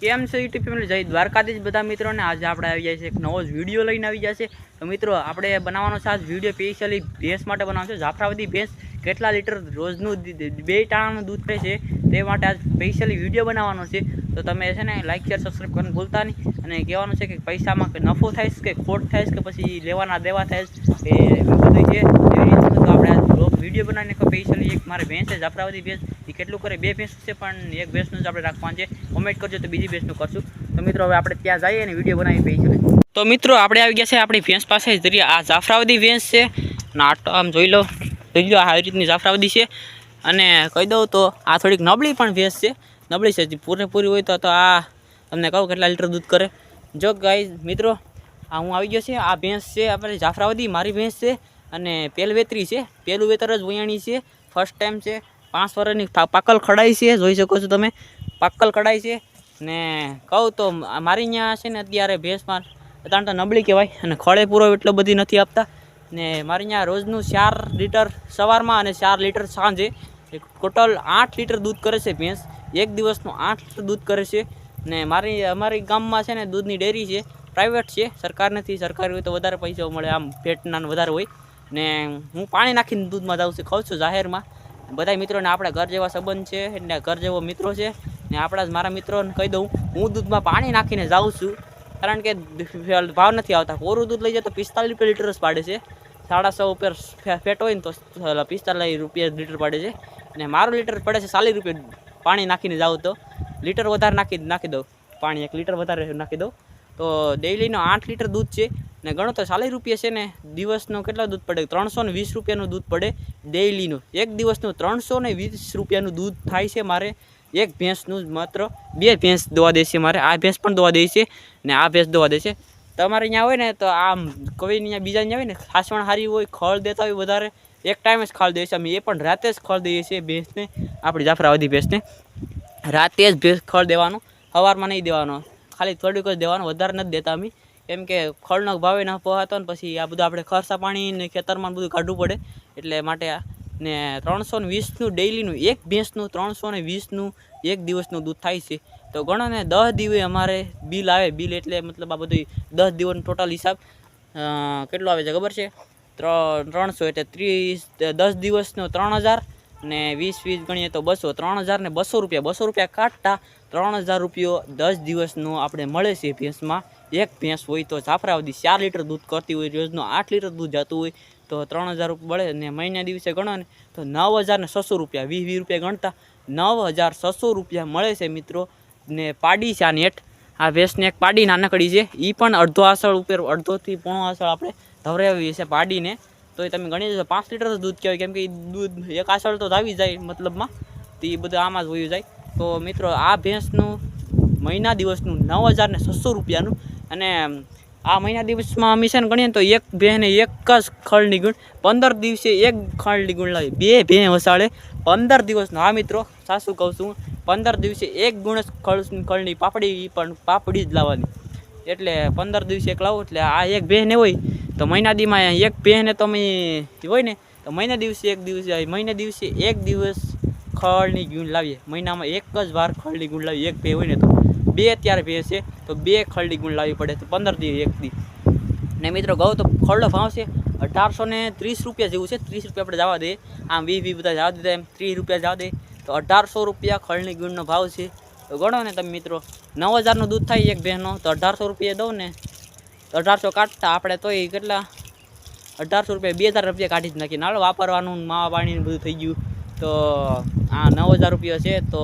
કેમ છે YouTube family જય દ્વારકાધીશ. બધા મિત્રોને આજે આપણે આવી જાય છે એક નવો જ વીડિયો લઈને આવી જાય છે. તો મિત્રો, આપણે બનાવવાનો છે આજ વીડિયો સ્પેશિયલી ભેંસ માટે બનાવવાનો છે. જાફરાવતી ભેંસ કેટલા લીટર રોજનું બે ટાણાનું દૂધ રહે છે તે માટે આજ સ્પેશિયલી વીડિયો બનાવવાનો છે. તો તમે છે ને લાઇક શેર સબસ્ક્રાઈબ કરવાનું ભૂલતા નહીં. અને કહેવાનું છે કે પૈસામાં નફો થાય કે ખોટ થાય કે પછી લેવાના દેવા થાય કે બધું છે. એવી રીતે આપણે વીડિયો બનાવીને સ્પેશિયલી એક મારે ભેંસ છે જાફરાવાદી ભેંસ. એ કેટલું કરે? બે ભેંસ છે પણ એક ભેંસનું જ આપણે રાખવાનું છે. કોમેન્ટ કરજો તો બીજી ભેંસનું કરશું. તો મિત્રો, હવે આપણે ત્યાં જઈએ અને વીડિયો બનાવી સ્પેશિયલી તો મિત્રો, આપણે આવી ગયા છે આપણી ભેંસ પાસે. જરીએ આ જાફરાવતી ભેંસ છે. નાટો આમ જોઈ લો જોઈ લો આવી રીતની જાફરાવતી છે. અને કહી દઉં તો આ થોડીક નબળી પણ ભેંસ છે. નબળી છે પૂરેપૂરી હોય તો આ તમને કહું કેટલા લીટર દૂધ કરે. જો ગાઈ મિત્રો, આ હું આવી ગયો છે. આ ભેંસ છે, આપણે જાફરાવતી મારી ભેંસ છે. અને પેલ વેતરી છે. પેલું વેતર જ વયાણી છે. ફર્સ્ટ ટાઈમ છે. પાંચ વર્ષની પાકલ ખડાઈ છે. જોઈ શકો છો તમે. પાકલ કઢાઈ છે. ને કહું તો મારી અહીંયા છે ને અત્યારે ભેંસમાં અત્યારે તો નબળી કહેવાય. અને ખળે પૂરો એટલો બધી નથી આપતા. ને મારી અહીંયા રોજનું ચાર લીટર સવારમાં અને ચાર લીટર સાંજે. ટોટલ આઠ લીટર દૂધ કરે છે ભેંસ. એક દિવસનું આઠ લીટર દૂધ કરે છે. ને મારી, અમારી ગામમાં છે ને દૂધની ડેરી છે. પ્રાઇવેટ છે. સરકાર નથી. સરકારી હોય તો વધારે પૈસા મળે. આમ પેટના વધારે હોય. ને હું પાણી નાખીને દૂધમાં જાઉં છું, ખાઉં છું જાહેરમાં. બધા મિત્રોને આપણા ઘર જેવા સંબંધ છે એટલે ઘર જેવો મિત્રો છે, ને આપણા મારા મિત્રોને કહી દઉં, હું દૂધમાં પાણી નાખીને જાઉં છું. કારણ કે ભાવ નથી આવતા. કોરું દૂધ લઈ જાય તો પિસ્તાલીસ રૂપિયા લીટર જ પાડે છે. સાડા સો ઉપર ફેટ હોય ને તો પિસ્તાલીસ રૂપિયા લીટર પાડે છે. અને મારું લીટર પડે છે ચાલીસ રૂપિયા પાણી નાખીને જાઉં તો. લીટર વધારે નાખી નાખી દઉં. પાણી એક લીટર વધારે નાખી દઉં. તો ડેઈલીનો આઠ લીટર દૂધ છે. ને ગણો તો ચાલીસ રૂપિયા છે ને દિવસનું કેટલા દૂધ પડે? ત્રણસો ને વીસ રૂપિયાનું દૂધ પડે ડેઈલીનું એક દિવસનું ત્રણસો ને વીસ રૂપિયાનું દૂધ થાય છે મારે. એક ભેંસનું માત્ર બે ભેંસ દોવા દે છે મારે. આ ભેંસ પણ દોવા દે છે ને આ ભેંસ દોવા દે છે. તમારે અહીંયા હોય ને તો આમ કોઈ અહીંયા બીજા અહીંયા હોય ને ખાસવણ હારી હોય, ખળ દેતા હોય વધારે, એક ટાઈમ જ ખાળ દઈએ છીએ અમે. એ પણ રાતે જ ખળ દઈએ છીએ ભેંસને, આપણી જાફરાવતી ભેંસને. રાતે જ ભેંસ ખળ દેવાનો, સવારમાં નહીં દેવાનો. ખાલી થોડીક જ દેવાનો, વધારે નથી દેતા અમે. કેમ કે ખળનો ભાવે ન પહોંચતો ને પછી આ બધું આપણે ખર્ચા પાણી ને ખેતરમાં બધું કાઢવું પડે. એટલે માટે આ ને ત્રણસો ને વીસનું ડેઈલીનું, એક ભેંસનું ત્રણસો ને વીસનું એક દિવસનું દૂધ થાય છે. તો ગણો ને દસ દિવસે અમારે બિલ આવે, બિલ એટલે મતલબ આ બધું દસ દિવસનો ટોટલ હિસાબ. કેટલો આવે છે ખબર છે? ત્રણ, ત્રણસો એટલે ત્રીસ, દસ દિવસનો ત્રણ હજાર. ને વીસ વીસ ગણીએ તો બસો, ત્રણ હજાર ને બસો રૂપિયા. બસો રૂપિયા કાઢતા ત્રણ હજાર રૂપિયો દસ દિવસનો આપણે મળે છે ભેંસમાં. એક ભેંસ હોય તો જાફરાવતી ચાર લીટર દૂધ કરતી હોય, રોજનું આઠ લીટર દૂધ જતું હોય, તો ત્રણ હજાર મળે ને મહિના દિવસે ગણો ને, તો નવ હજાર ને છસો રૂપિયા, વીસ વીસ રૂપિયા ગણતા. નવ હજાર છસો રૂપિયા મળે છે મિત્રો ને પાડી છે આ નેટ આ ભેંસને એક પાડી નાનકડી છે. એ પણ અડધો આસળ ઉપર, અડધોથી પોણો આસળ આપણે ધવરાવીએ છીએ પાડીને. તો એ તમે ગણી લેજો. પાંચ લીટર દૂધ કહેવાય. કેમ કે એ દૂધ એક આસળ તો આવી જાય મતલબમાં. તો એ બધું આમાં જ વયું જાય. તો મિત્રો, આ ભેંસનું મહિના દિવસનું નવ હજાર ને છસો રૂપિયાનું. અને આ મહિના દિવસમાં અમે છે ને ગણીએ તો એક ભેંને એક જ ખળની ગુણ. પંદર દિવસે એક ખળની ગુણ લાવી. બે ભેં વસાડે. પંદર દિવસનો. હા મિત્રો સાસુ કહું છું. પંદર દિવસે એક ગુણ જ ખળ ખળની પાપડી પણ પાપડી જ લાવવાની. એટલે પંદર દિવસે એક લાવો. એટલે આ એક ભેંને હોય તો મહિના દીમાં એક પહેને તમે હોય ને, તો મહિના દિવસે એક દિવસે મહિના દિવસે એક દિવસ ખળની ગુણ લાવીએ. મહિનામાં એક જ વાર ખળની ગુણ લાવીએ, એક ભે હોય ને તો. બે ત્યારે ભે છે, તો બે ખળની ગુણ લાવવી પડે, તો પંદર દી એક દી. ને મિત્રો ગૌ તો ખળનો ભાવ છે અઢારસો ને ત્રીસ રૂપિયા જેવું છે, ત્રીસ રૂપિયા આપણે જવા દે. આમ વી વી બધા જવા દીધા એમ, ત્રીસ રૂપિયા જવા દે. તો અઢારસો રૂપિયા ખળની ગુણનો ભાવ છે. તો ગણો ને તમે મિત્રો, નવ હજારનું દૂધ થાય એક બહેનો તો અઢારસો રૂપિયા દઉં ને અઢારસો કાઢતા આપણે તોય કેટલા? અઢારસો રૂપિયા, બે હજાર રૂપિયા કાઢી જ નાખીએ નાળ વાપરવાનું માવા પાણી બધું થઈ ગયું. તો આ નવ હજાર રૂપિયા છે, તો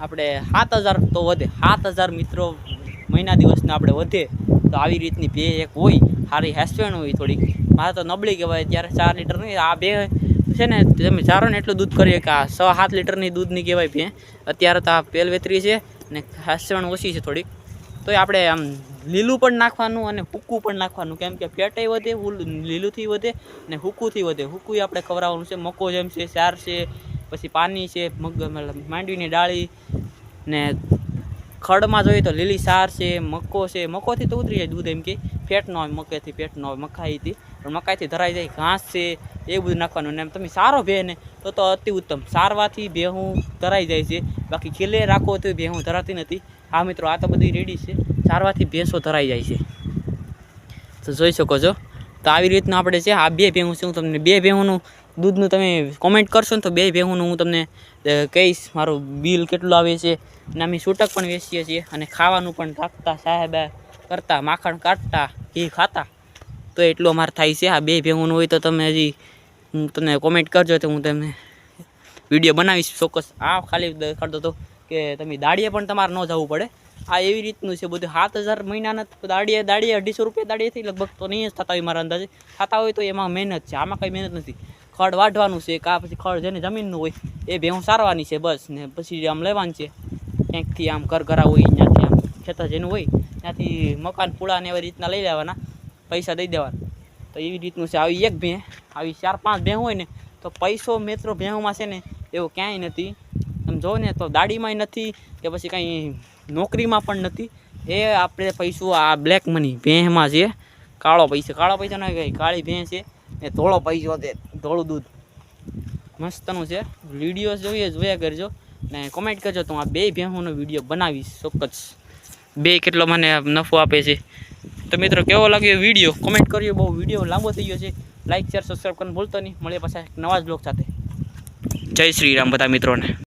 આપણે સાત હજાર તો વધે. સાત હજાર મિત્રો મહિના દિવસના આપણે વધે. તો આવી રીતની બે એક હોય, સારી હેસવેણ હોય થોડીક. મારે તો નબળી કહેવાય ત્યારે ચાર લીટર નહીં, આ બે છે ને, તમે ચારો ને એટલું દૂધ કરીએ કે આ સવા સાત લીટરની દૂધની કહેવાય ભે અત્યારે તો આ પેલ વેતરી છે ને હેસવેણ ઓછી છે થોડીક. તોય આપણે આમ લીલું પણ નાખવાનું અને હુકું પણ નાખવાનું. કેમ કે ફેટાઈ વધે લીલુંથી વધે અને હુકુંથી વધે. હૂકું આપણે ખવડાવવાનું છે મકો જેમ છે ચાર છે, પછી પાની છે, મગ માંડવીની ડાળી ને ખડમાં જોઈએ તો લીલી સાર છે મકો છે. મકોથી તો ઉતરી જાય દૂધ એમ કે. ફેટ ન હોય મકેથી ફેટ ન હોય મકાઈથી પણ મકાઈથી ધરાઈ જાય ઘાસ છે, એ બધું નાખવાનું. ને તમે સારો ભે ને તો તો અતિ ઉત્તમ. સારવાથી ભેહું ધરાઈ જાય છે. બાકી ખીલે રાખો તો ભેહું ધરાતી નથી. હા મિત્રો, આ તો બધી રેડી છે. ચારવાથી ભેંસો ધરાઈ જાય છે. તો જોઈ શકો છો. તો આવી રીતના આપણે છે, આ બે ભેહું છે, હું તમને બે ભેહુંનું દૂધનું તમે કોમેન્ટ કરશો ને તો બે ભેહુંનું હું તમને કહીશ મારું બિલ કેટલું આવે છે. અને અમે છૂટક પણ વેચીએ છીએ અને ખાવાનું પણ રાખતા સાહેબ, કરતા, માખણ કાઢતા, ઘી ખાતા. તો એટલું અમારે થાય છે. આ બે ભેહુંનું હોય તો તમે હજી હું તમને કોમેન્ટ કરજો તો હું તમને વીડિયો બનાવીશ ચોક્કસ. આ ખાલી દેખાડતો હતો કે તમે દાડીએ પણ તમારે ન જવું પડે. આ એવી રીતનું છે બધું. સાત હજાર મહિનાના દાડીએ દાડીએ અઢીસો રૂપિયા દાડીએથી લગભગ તો નહીં જ થતા હોય મારા અંદાજે. થતા હોય તો એમાં મહેનત છે. આમાં કંઈ મહેનત નથી. ખડ વાઢવાનું છે કા પછી ખડ જેને જમીનનું હોય એ ભેહું સારવાની છે બસ. ને પછી આમ લેવાની છે. ક્યાંકથી આમ ઘર ઘરા હોય, ત્યાંથી આમ ખેતર જેનું હોય, ત્યાંથી મકાન પૂળા એવી રીતના લઈ લેવાના, પૈસા દઈ દેવાના. તો એવી રીતનું છે. આવી એક ભેં, આવી ચાર પાંચ ભેં હોય ને, તો પૈસો મિત્રો ભેંમાં છે ને, એવો ક્યાંય નથી. તમે જો ને, તો દાડીમાંય નથી કે પછી કાંઈ નોકરીમાં પણ નથી. એ આપણે પૈસો આ બ્લેક મની ભેંમાં છે. કાળો પૈસો કાળો પૈસો ના કઈ, કાળી ભેં છે. ને ધોળો પૈસો છે, ધોળું દૂધ. મસ્તનું છે. વીડિયો જોઈએ, જોયા કરજો. ને કોમેન્ટ કરજો, તો આ બે ભેંસોનો વીડિયો બનાવીશ ચોક્કસ. બે કેટલો મને નફો આપે છે. તો મિત્રો, કેવો લાગ્યો વીડિયો? કોમેન્ટ કરજો બહુ વીડિયો લાંબો થઈ ગયો છે. લાઇક શેર સબસ્ક્રાઈબ કરીને ભૂલતો નહીં. મળીએ પાછા એક નવા જ બ્લોગ સાથે. જય શ્રી રામ બધા મિત્રોને.